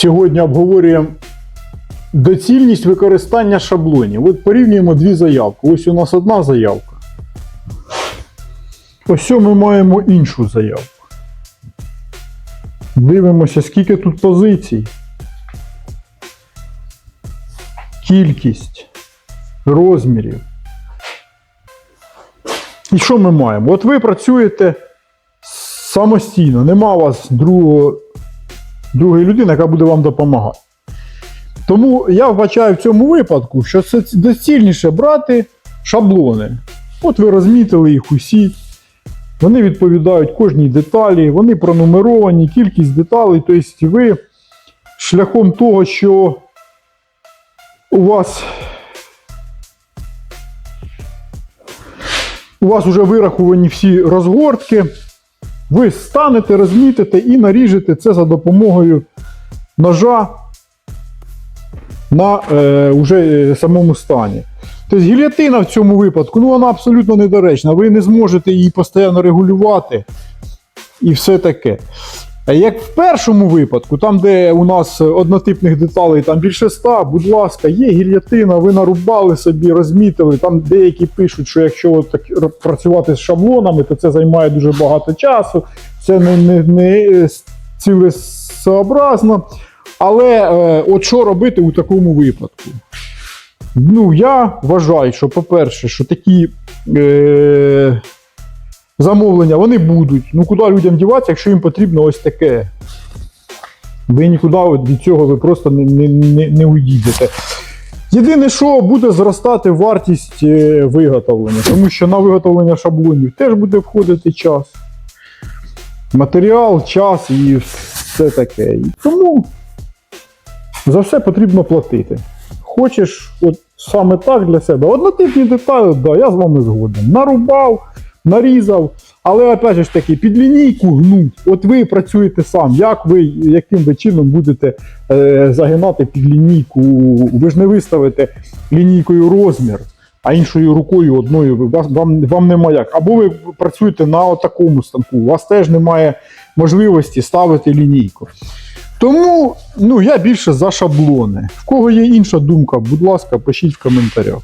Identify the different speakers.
Speaker 1: Сьогодні обговорюємо доцільність використання шаблонів. От порівнюємо дві заявки. Ось у нас одна заявка. Ось ми маємо іншу заявку. Дивимося, скільки тут позицій. Кількість розмірів. І що ми маємо? От ви працюєте самостійно, нема у вас другого, другої людини, яка буде вам допомагати. Тому я вбачаю в цьому випадку, що це доцільніше брати шаблони. От ви розмітили їх усі. Вони відповідають кожній деталі, вони пронумеровані, кількість деталей. Тобто ви шляхом того, що у вас у вас вже вираховані всі розгортки, ви станете, розмітите і наріжете це за допомогою ножа на е, уже е, самому стані. Тобто гільятина в цьому випадку ну, вона абсолютно недоречна. Ви не зможете її постійно регулювати і все таке. А як в першому випадку, там, де у нас однотипних деталей там більше ста, будь ласка, є гільятина, ви нарубали собі, розмітили. Там деякі пишуть, що якщо от так працювати з шаблонами, то це займає дуже багато часу, це не, не, не цілесообразно. Але е, от що робити у такому випадку? Ну, я вважаю, що, по-перше, що такі е, замовлення вони будуть. Ну, куди людям діватися, якщо їм потрібно ось таке. Ви нікуди від цього ви просто не, не, не, не уїдете. Єдине, що буде зростати вартість е, виготовлення, тому що на виготовлення шаблонів теж буде входити час. Матеріал, час і все таке. І тому за все потрібно платити. Хочеш от саме так для себе. Однотипні деталі, да, я з вами згоден. Нарубав, нарізав, але опять же ж таки, під лінійку гнуть. От ви працюєте сам, як ви, яким ви чином будете е, загинати під лінійку. Ви ж не виставите лінійкою розмір, а іншою рукою одною ви- вам, вам нема як. Або ви працюєте на такому станку, у вас теж немає можливості ставити лінійку. Тому ну, я більше за шаблони. В кого є інша думка, будь ласка, пишіть в коментарях.